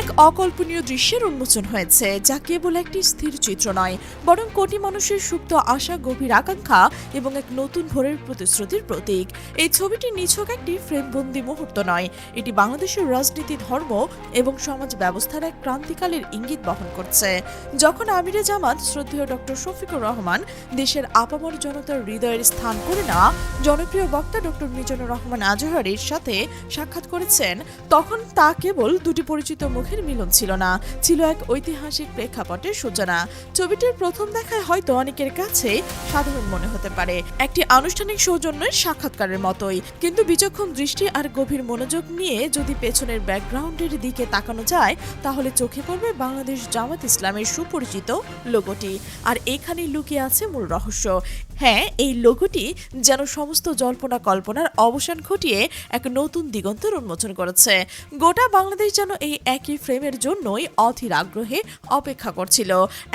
এক অকল্পনীয় দৃশ্যের উন্মোচন হয়েছে, যা কেবল একটি স্থির চিত্র নয়, বরং কোটি মানুষের সুপ্ত আশা, গভীর আকাঙ্ক্ষা এবং এক নতুন ভোরের প্রতিশ্রুতির প্রতীক। এই ছবিটি নিছক একটি ফ্রেমবন্দি মুহূর্ত নয়, এটি বাংলাদেশের রাজনীতি, ধর্ম এবং সমাজ ব্যবস্থার এক ক্রান্তিকালের ইঙ্গিত বহন করছে। যখন আমিরে জামাত, শ্রদ্ধেয় ডক্টর শফিকুর রহমান দেশের আপামর জনতার হৃদয়ের স্থান করে নেওয়া জনপ্রিয় বক্তা ডক্টর মিজানুর রহমান আজহারের সাথে সাক্ষাৎ করেছেন, তখন তা কেবল দুটি পরিচিত মুখের মিলন ছিল না, ছিল এক ঐতিহাসিক প্রেক্ষাপটের সূচনা। ছবিটির প্রথম দেখায় হয়তো অনেকের কাছে সাধারণ মনে হতে পারে, একটি আনুষ্ঠানিক সৌজন্যের সাক্ষাৎকারের মতোই। কিন্তু বিচক্ষণ দৃষ্টি আর গভীর মনোযোগ নিয়ে যদি পেছনের ব্যাকগ্রাউন্ডের দিকে তাকানো যায়, তাহলে চোখে পড়বে বাংলাদেশ জামাত ইসলামের সুপরিচিত লোগোটি। আর এখানে লুকিয়ে আছে মূল রহস্য। হ্যাঁ এই লোগোটি যেন সমস্ত জল্পনা কল্পনার অবসান ঘটিয়ে এক নতুন দিগন্তের উন্মোচন করেছে। গোটা বাংলাদেশ যেন এই একই ফ্রেমের জন্যই অধীর আগ্রহে অপেক্ষা করছিল।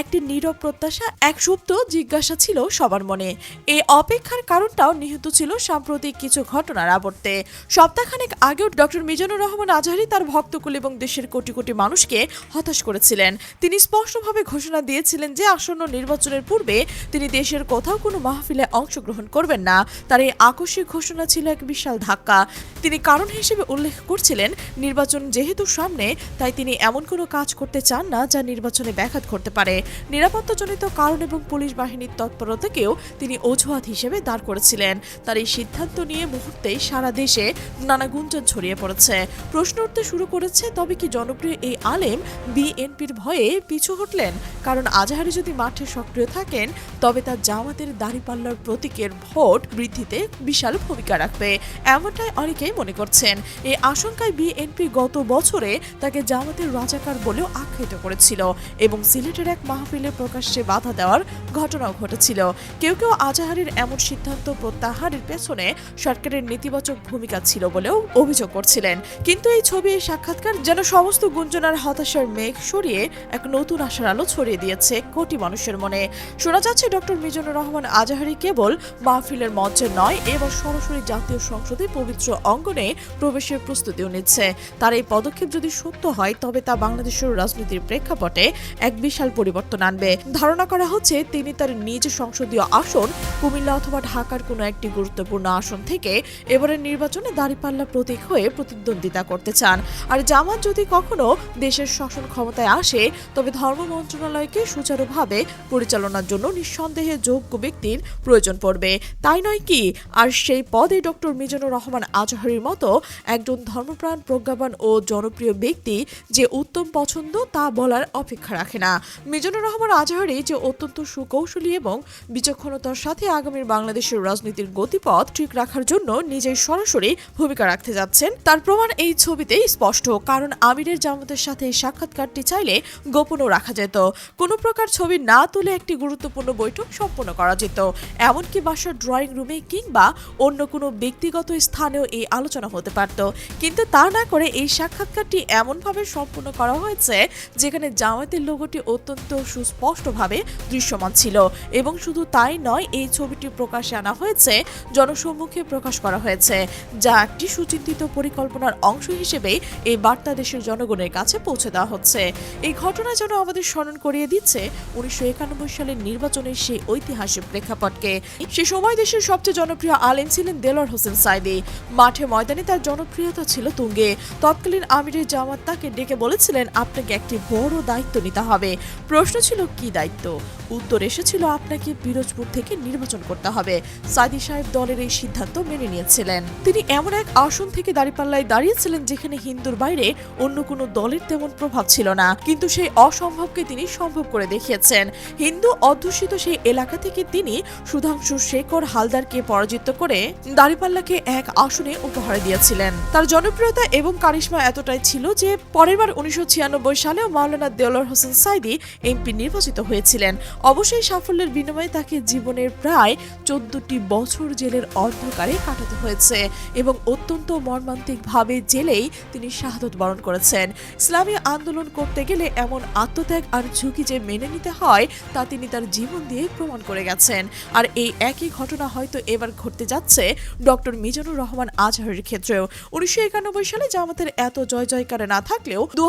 একটি নীরব প্রত্যাশা, এক সুপ্ত জিজ্ঞাসা ছিল সবার মনে। এই অপেক্ষার কারণটাও নিহত ছিল সাম্প্রতিক কিছু ঘটনার আবর্তে। সপ্তাহখানেক আগেও ডক্টর মিজানুর রহমান আজহারি তার ভক্তকুল এবং দেশের কোটি কোটি মানুষকে হতাশ করেছিলেন। তিনি স্পষ্টভাবে ঘোষণা দিয়েছিলেন যে আসন্ন নির্বাচনের পূর্বে তিনি দেশের কোথাও কোনো মাহফিলে অংশগ্রহণ করবেন না। তার এই আকস্মিক ঘোষণা ছিল এক বিশাল ধাক্কা। তিনি কারণ হিসেবে উল্লেখ করছিলেন, নির্বাচন যেহেতু সামনে, তাই তিনি এমন কোনো কাজ করতে চান না যা নির্বাচনে ব্যাঘাত করতে পারে। নিরাপত্তাজনিত কারণ এবং পুলিশ বাহিনীর তৎপরতাকেও তিনি অজুহাত হিসেবে দাঁড় করেছিলেন। তার এই সিদ্ধান্ত নিয়ে মুহূর্তেই সারা দেশে নানা গুঞ্জন ছড়িয়ে পড়েছে। প্রশ্ন উঠতে শুরু করেছে, তবে কি জনপ্রিয় এই আলেম বিএনপির ভয়ে পিছু হটলেন? কারণ আজহারি যদি মাঠে সক্রিয় থাকেন, তবে তার জামাতের দাঁড়িপাল্লার প্রতীকের ভোট বৃদ্ধিতে বিশাল ভূমিকা রাখবে। এমনটাই অনেকেই মনে করছেন। এই আশঙ্কায় বিএনপি গত বছরে তাকে জামাতের রাজাকার বলেও আখ্যায়িত করেছিল এবং সিলেটের এক মাহফিলে প্রকাশ্যে বাধা দেওয়ার ঘটনাও ঘটেছিল। কেউ কেউ আজাহারের এমন সিদ্ধান্ত প্রত্যাহারের পেছনে সরকারের নেতিবাচক ভূমিকা ছিল বলেও অভিযোগ করছিলেন। কিন্তু এই ছবি, এই সাক্ষাৎকার যেন সমস্ত গুঞ্জনার, হতাশার মেঘ সরিয়ে এক নতুন আশার আলো ছড়িয়ে দিয়েছে কোটি মানুষের মনে। শোনা যাচ্ছে ডক্টর মিজানুর রহমান আজাহারি কেবল মাহফিলের মঞ্চে নয়, এবার সরাসরি জাতীয় সংসদে পবিত্র অঙ্গনে প্রবেশের প্রস্তুতিও নিচ্ছে। তার এই পদক্ষেপ যদি সত্য হয়, তবে তা বাংলাদেশের রাজনীতির প্রেক্ষাপটে এক বিশাল পরিবর্তন আনবে। ধারণা করা হচ্ছে, তিনি তার নিজ সংসদীয় আসন কুমিল্লা অথবা ঢাকার কোনো একটি গুরুত্বপূর্ণ আসন থেকে এবারের নির্বাচনে দাঁড়িপাল্লা প্রতীক হয়ে প্রতিদ্বন্দ্বিতা করতে চান। আর জামাত যদি কখনো দেশের শাসন ক্ষমতায় আসে, তবে ধর্ম মন্ত্রণালয়কে সুচারুভাবে পরিচালনার জন্য নিঃসন্দেহে যোগ্য ব্যক্তির প্রয়োজন পড়বে। তাই নয় কি? আর সেই পদে ডক্টর মিজানুর রহমান আজহারির মতো একজন ধর্মপ্রাণ প্রজ্ঞাবান ও জনপ্রিয় ব্যক্তি যে উত্তম পছন্দ তা বলার অপেক্ষা রাখে না। মিজানুর রহমান আজহারি যে অত্যন্ত সুকৌশলী এবং বিচক্ষণতার সাথে আগামীর বাংলাদেশের রাজনীতির গতিপথ ঠিক রাখার জন্য নিজেই সরাসরি ভূমিকা রাখতে যাচ্ছেন। তার প্রমাণ এই ছবিতেই স্পষ্ট, কারণ আমিরের জামাতের সাথে সাক্ষাৎকারটি চাইলে গোপনও রাখা যেত। কোনো প্রকার ছবি না তুলে একটি গুরুত্বপূর্ণ বৈঠক সম্পন্ন করা যেত। এমনকি বাসার ড্রয়িং রুমে কিংবা অন্য কোনো ব্যক্তিগত স্থানেও এই আলোচনা হতে পারত। কিন্তু তা না করে এই সাক্ষাৎকারটি এমনভাবে সম্পূর্ণ করা হয়েছে যেখানে জামাতের লোগোটি অত্যন্ত সুস্পষ্টভাবে দৃশ্যমান ছিল। এবং শুধু তাই নয়, এই ছবিটি প্রকাশে আনা হয়েছে, জনসম্মুখে প্রকাশ করা হয়েছে, যা একটি সুচিন্তিত পরিকল্পনার অংশ হিসেবে এই বার্তা দেশের জনগণের কাছে পৌঁছে দেওয়া হচ্ছে। এই ঘটনা যেন আমাদের স্মরণ করিয়ে দিচ্ছে, উনিশশো একানব্বই সালের নির্বাচনের সেই ঐতিহাসিক প্রেক্ষাপটকে। সে সময় দেশের সবচেয়ে জনপ্রিয় আলেম ছিলেন দেলোয়ার হোসেন সাইদি। মাঠে ময়দানে তার জনপ্রিয়তা ছিল তুঙ্গে। তৎকালীন আমিরের জামাত তাকে ডেকে বলেছিলেন, আপনাকে একটি বড় দায়িত্ব নিতে হবে। প্রশ্ন ছিল, কি দায়িত্ব? উত্তর এসেছিল, আপনাকে পিরোজপুর থেকে নির্বাচন করতে হবে। সাইদি সাহেব দলের এই সিদ্ধান্ত মেনে নিয়েছিলেন। তিনি এমন এক আসন থেকে দাঁড়িপাল্লায় দাঁড়িয়েছিলেন, যেখানে হিন্দুর বাইরে অন্য কোনো দলের তেমন প্রভাব ছিল না। কিন্তু সেই অসম্ভবকে তিনি সম্ভব করে দেখিয়েছেন। হিন্দু অধ্যুষিত সেই এলাকা থেকে তিনি সুধাংশু শেখর হালদারকে পরাজিত করে দাঁড়িপাল্লাকে এক আসনে উপহার দিয়েছিলেন। তার জনপ্রিয়তা এবং কারিশমা এতটাই ছিল যে পরের বার উনিশশো সালে মাওলানা দেওয়ার হোসেন সাইদি এমপি নির্বাচিত হয়েছিলেন। অবশ্যই সাফল্যের বিনিময়ে তাকে জীবনের প্রায় চোদ্দটি বছর জেলের অন্ধকারে কাটাতে হয়েছে এবং অত্যন্ত মর্মান্তিকভাবে জেলেই তিনি শাহাদত বরণ করেছেন। ইসলামী আন্দোলন করতে গেলে এমন আত্মত্যাগ আর ঝুঁকি যে মেনে নিতে হয়, তা তিনি তার জীবন দিয়ে প্রমাণ করে গেছেন। আর এই একই ঘটনা হয়তো এবার ঘটতে যাচ্ছে ডক্টর মিজানুর রহমান আজহারের ক্ষেত্রেও। উনিশশো একানব্বই সালে জামাতের এত জয় জয়কারে না থাকলেও দু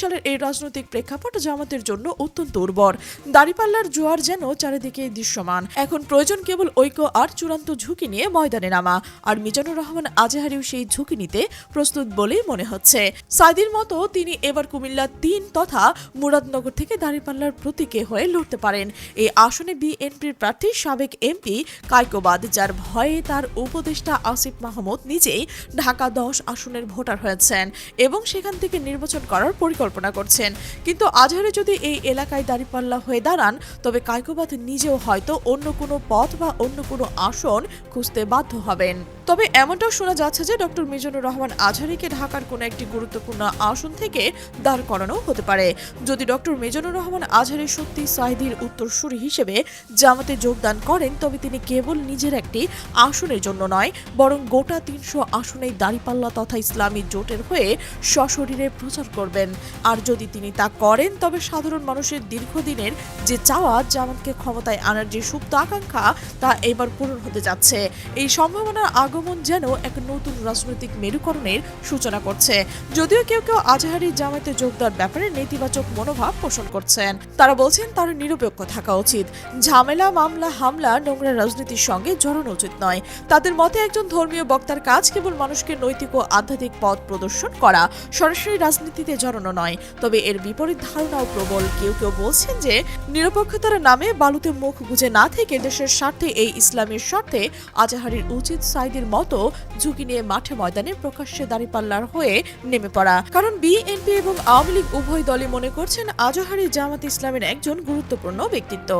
সালের এই রাজনৈতিক প্রেক্ষাপট জামাতের জন্য অত্যন্ত উর্বর। দাড়িপাল্লার জোয়ার যেন চারিদিকে দৃশ্যমান। এখন প্রয়োজন কেবল ঐক্য আর চূড়ান্ত ঝুঁকি নিয়ে ময়দানে নামা। আর মিজানুর রহমান আজহারিও সেই ঝুঁকি নিতে প্রস্তুত বলেই মনে হচ্ছে। সাইদির মতো তিনি এবার কুমিল্লা তিন তথা মুরাদনগর থেকে দাঁড়িপাল্লার প্রতীকে হয়ে লড়তে পারেন। এই আসনে বিএনপির প্রার্থী সাবেক এমপি কায়কোবাদ যার ভয়ে তার উপদেষ্টা আসিফ মাহমুদ নিজেই ঢাকা দশ আসনের ভোটার হয়েছেন এবং সেখান থেকে নির্বাচন করার পরিকল্পনা করছেন। কিন্তু আজহারে যদি এই এলাকায় দাঁড়িপাল্লা হয়ে দাঁড়ান, তবে কাইকোবাদ নিজেও হয়তো অন্য কোনো পথ বা অন্য কোনো আসন খুঁজতে বাধ্য হবেন। তবে এমনটাও শোনা যাচ্ছে যে ডক্টর মিজানুর রহমান আজহারিকে ঢাকার কোনো একটি গুরুত্বপূর্ণ আসন থেকে দাঁড় করানো হতে পারে। যদি ডক্টর মিজানুর রহমান আজহারি সত্যি সাইদির উত্তরসূরি হিসেবে জামাতে যোগদান করেন, তবে তিনি কেবল নিজের একটি আসনের জন্য নয়, বরং গোটা তিনশো আসনেই দাঁড়িপাল্লা তথা ইসলামী জোটের হয়ে সশরীরে প্রচার করবেন। আর যদি তিনি তা করেন, তবে সাধারণ মানুষের দীর্ঘদিনের যে চাওয়া, জামাতকে ক্ষমতায় আনার যে সুপ্ত আকাঙ্ক্ষা, তা এবার পূরণ হতে যাচ্ছে। এই সম্ভাবনার আগমন যেন এক নতুন রাজনৈতিক মেরুকরণের সূচনা করছে। যদিও কেউ কেউ আজহারি জামাতে যোগদান ব্যাপারে নেতিবাচক মনোভাব পোষণ করছেন। তারা বলছেন তার নিরপেক্ষ থাকা উচিত। ঝামেলা, মামলা, হামলা নোংরা রাজনীতির সঙ্গে জড়ানো উচিত নয়। তাদের মতে একজন ধর্মীয় বক্তার কাজ কেবল মানুষকে নৈতিক ও আধ্যাত্মিক পথ প্রদর্শন করা, সরাসরি রাজনীতিতে জড়ানো নয়। তবে এর বিপরীত ধারণাও প্রবল। কেউ কেউ বলছেন যে নিরপেক্ষতার নামে বালুতে মুখ গুজে না থেকে দেশের স্বার্থে এই ইসলামের স্বার্থে আজাহারির উচিত সাইদের মতো ঝুঁকি নিয়ে মাঠে ময়দানে প্রকাশ্যে দাঁড়িপাল্লার হয়ে নেমে পড়া। কারণ বিএনপি এবং আওয়ামী লীগ উভয় দলই মনে করছেন আজহারি জামাত ইসলামের একজন গুরুত্বপূর্ণ ব্যক্তিত্ব।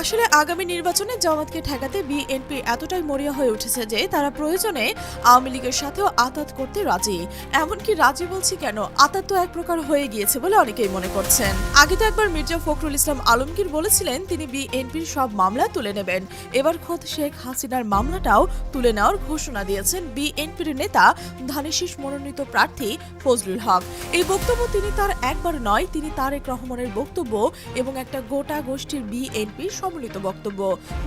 আসলে আগামী নির্বাচনে জামাতকে ঠেকাতে বিএনপি এতটাই মরিয়া হয়ে উঠেছে যে তারা প্রয়োজনে আওয়ামী লীগের সাথেও আতাত করতে রাজি। এমনকি রাজি বলছি কেন? আতাত তো এক প্রকার হয়ে গিয়েছে বলে অনেকেই মনে করছেন। আগে তো একবার মির্জা ফখরুল ইসলাম আলমগীর বলেছিলেন, তিনি বিএনপির সব মামলা তুলে নেবেন। এবার খোদ শেখ হাসিনার মামলাটাও তুলে নেওয়ার ঘোষণা দিয়েছেন বিএনপির নেতা ধানেশিস মনোনীত প্রার্থী ফজলুল হক। এই বক্তব্য তিনি তার একবার নয়, তিনি তারেক রহমানের বক্তব্য এবং একটা গোটা গোষ্ঠীর বিএনপির সম্মিলিত বক্তব্য।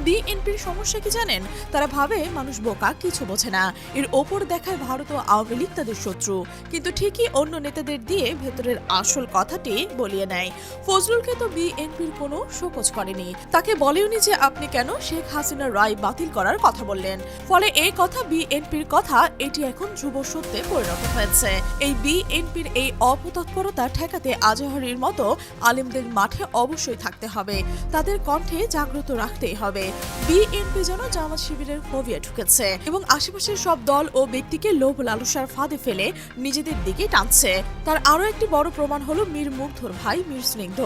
বিএনপির সমস্যা কি জানেন? তারা ভাবে মানুষ বোকা, কিছু বোঝে না। এর ওপর দেখায় ভারত ও আওয়ামী লীগ তাদের শত্রু। কিন্তু ঠিকই অন্য নেতাদের দিয়ে ভেতরের আসল কথাটি বলিয়ে নেয়। ফজলুলকে তো বিএনপির কোনো শোকজ করেনি। তাকে বলেওনি যে আপনি কেন শেখ হাসিনার রায় বাতিল করার কথা বললেন। ফলে এই কথা বিএনপির কথা, এটি এখন যুব সত্যে পরিণত হয়েছে। এই বিএনপির এই অপতৎপরতা ঠেকাতে আজহারির মতো আলেমদের মাঠে অবশ্যই থাকতে হবে। তাদের কণ্ঠে জাগ্রত রাখতেই হবে। বিএনপি যেন জামাত শিবিরের ফোবিয়া ঢুকেছে এবং আশেপাশের সব দল ও ব্যক্তিকে লোভ লালসার ফাঁদে ফেলে নিজেদের দিকে টানছে। তার আরও একটি বড় প্রমাণ হলো মীর মুগ্ধর ভাই, মীর স্নিগ্ধ।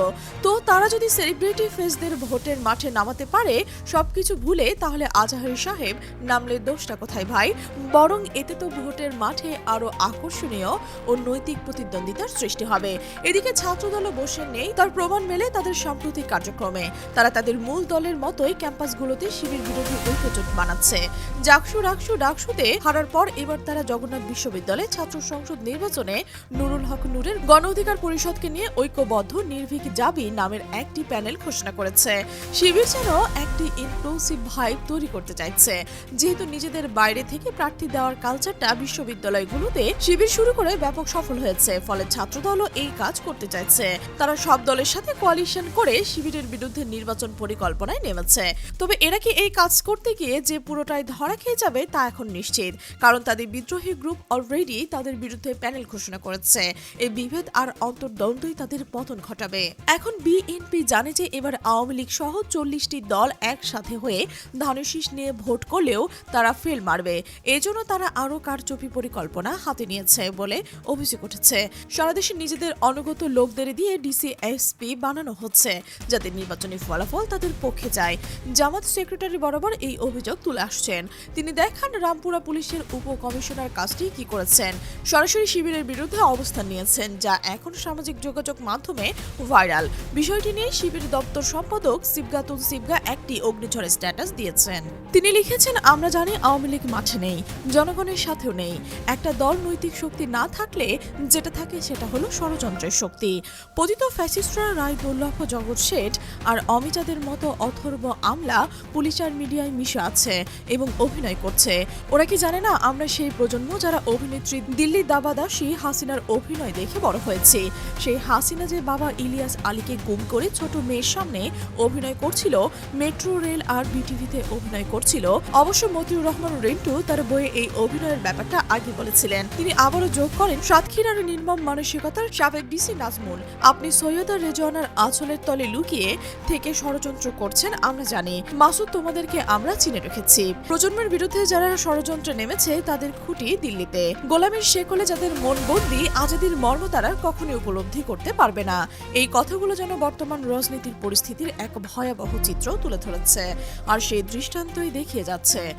তো তারা যদি সেলিব্রিটি ফেসদের ভোটের মাঠে নামাতে পারে, সবকিছু ভুলে তাহলে আজাহারি সাহেব নামলে দোষটা কোথায় ভাই? বরং এতে তো ভোটের মাঠে আরও আকর্ষণীয় ও নৈতিক প্রতিদ্বন্দ্বিতার সৃষ্টি হবে। এদিকে ছাত্রদলও বসে নেই, তার প্রমাণ মেলে তাদের সাম্প্রতিক কার্যক্রমে। তারা তাদের মূল দলের মতোই ক্যাম্পাসগুলোতে শিবির বিরোধী ঐক্যজোট বানাচ্ছে। জাকসু রাকসু ডাকসুতে হারার পর এবার তারা জগন্নাথ বিশ্ববিদ্যালয়ে ছাত্র সংসদ নির্বাচনে নুরুল হক নূরের গণ অধিকার পরিষদকে নিয়ে ঐক্যবদ্ধ, নির্ভীক জাবি নামের একটি প্যানেল ঘোষণা করেছে। শিবির যেন একটি ইনক্লুসিভ ভাইব তৈরি করতে চাইছে। যেহেতু নিজেদের বাইরে থেকে প্রার্থী দেওয়ার কালচারটা বিশ্ববিদ্যালয়গুলোতে শিবির শুরু করে ব্যাপক সফল হয়েছে, ফলে ছাত্রদলও এই কাজ করতে চাইছে। তারা সব দলের সাথে কোয়ালিশন করে শিবিরের বিরুদ্ধে নির্বাচন পরিকল্পনায় নেমেছে। তবে এরা কি এই কাজ করতে গিয়ে যে পুরোটাই ধরা খেয়ে যাবে তা এখন নিশ্চিত। কারণ তাদের বিদ্রোহী গ্রুপ অলরেডি তাদের বিরুদ্ধে প্যানেল ঘোষণা করেছে। এই বিভেদ আর অন্তর্দ্বন্দ্বই তাদের পতন ঘটাবে। এখন বিএনপি জানে যে এবার আওয়ামী লীগ সহ চল্লিশটি দল একসাথে হয়ে ধানশীষ নিয়ে ভোট করলেও তারা ফেল মারবে। এজন্য তারা আরও কারচুপি পরিকল্পনা হাতে নিয়েছে বলে অভিযোগ উঠেছে। সারা দেশে নিজেদের অনুগত লোকদের দিয়ে ডিসি, এসপি বানানো হচ্ছে, যাতে নির্বাচনী ফলাফল তাদের পক্ষে যায়। জামাত সেক্রেটারি বরাবর এই অভিযোগ তুলে আসছেন। তিনি দেখান রামপুরা পুলিশের উপ কমিশনার কাজটি কি করেছেন। সরাসরি শিবিরের বিরুদ্ধে অবস্থান নিয়েছেন, যা এখন সামাজিক যোগাযোগ মাধ্যমে ভাইরাল। বিষয়টি নিয়ে শিবির দপ্তর সম্পাদক সিবগাতুল সিবগা একটি অগ্নিঝড়ের স্ট্যাটাস দিয়েছেন। তিনি লিখেছেন, আমরা জানি আওয়ামী লীগ মাঠে নেই, জনগণের সাথেও নেই। একটা দল নৈতিক শক্তি না থাকলে যেটা থাকে সেটা হলো ষড়যন্ত্রের শক্তি। পতিত ফ্যাসিস্টরা রায় দুর্লভ জগৎ শেঠ আর অমিতাদের মতো অথর্ব আমলা পুলিশ আর মিডিয়ায় মিশে আছে এবং অভিনয় করছে। ওরা কি জানে না, আমরা সেই প্রজন্ম যারা অভিনেত্রী দিল্লি দাবাদাসী হাসিনার অভিনয় দেখে বড় হয়েছি। সেই হাসিনা যে বাবা ইলিয়াস আলীকে গুম করে ছোট মেয়ের সামনে অভিনয় করছিল, মেট্রো রেল আর বিটিভিতে অভিনয় করছিল, অবশ্য মতিউর রহমান রেন্টু তার বইয়ে এই অভিনয়ের ব্যাপারটা আগে বলেছিলেন। তিনি আবারও যোগ করেন সাতক্ষীরার নির্মম মানসিকতার সাবেক ডিসি নাজমুল। আপনি সৈয়দা রেজওয়ানার আঁচলের তলে লুকিয়ে থেকে ষড়যন্ত্র করছেন, আমরা জানি। মাসুদ, তোমাদেরকে আমরা চিনে রেখেছি। প্রজন্মের বিরুদ্ধে যারা ষড়যন্ত্রে নেমেছে, তাদের খুঁটি দিল্লিতে। গোলামের শেকলে যাদের মন বন্দি, আজাদির মর্ম তারা কখনই উপলব্ধি করতে পারবে না। এই কথাগুলো যেন বর্তমান রাজনীতির পরিস্থিতির এক ভয়াবহ চিত্র তুলে ধরেছে। আর সেই দৃষ্টান্তই দেখিয়ে যাচ্ছে।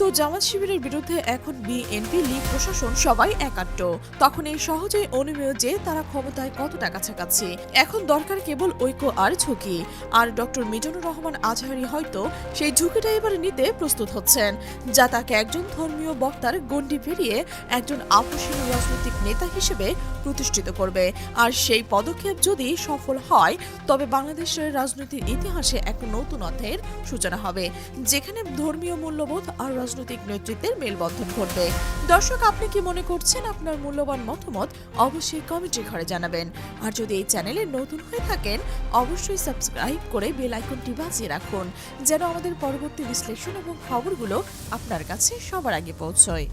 তো জামাত শিবিরের বিরুদ্ধে এখন বিএনপি, লীগ, প্রশাসন সবাই একাট্ট। তখন এই সহজেই অনুমেয় যে তারা ক্ষমতায় কতটা কাছাকাছি। এখন দরকার কেবল ঐক্য আর ঝুঁকি। আর ডক্টর মিজানুর রহমান আজহারি হয়তো সেই ঝুঁকিটা এবার নিতে প্রস্তুত হচ্ছেন, যা তাকে একজন ধর্মীয় বক্তার গণ্ডি পেরিয়ে একজন আপসীন রাজনৈতিক নেতা হিসেবে প্রতিষ্ঠিত করবে। আর সেই পদক্ষেপ যদি সফল হয়, তবে বাংলাদেশের রাজনীতির ইতিহাসে এক নতুন অধ্যায়ের সূচনা হবে, যেখানে ধর্মীয় মূল্যবোধ আর রাজনৈতিক নেতৃত্বের মেলবন্ধন ঘটবে। দর্শক, আপনি কি মনে করছেন আপনার মূল্যবান মতামত? অবশ্যই কমেন্টে ঘরে জানাবেন। আর যদি এই চ্যানেলে নতুন হয়ে থাকেন, অবশ্যই সাবস্ক্রাইব করে বেল আইকনটি বাজিয়ে রাখুন, যেন আমাদের পরবর্তী বিশ্লেষণ এবং খবরগুলো আপনার কাছে সবার আগে পৌঁছয়।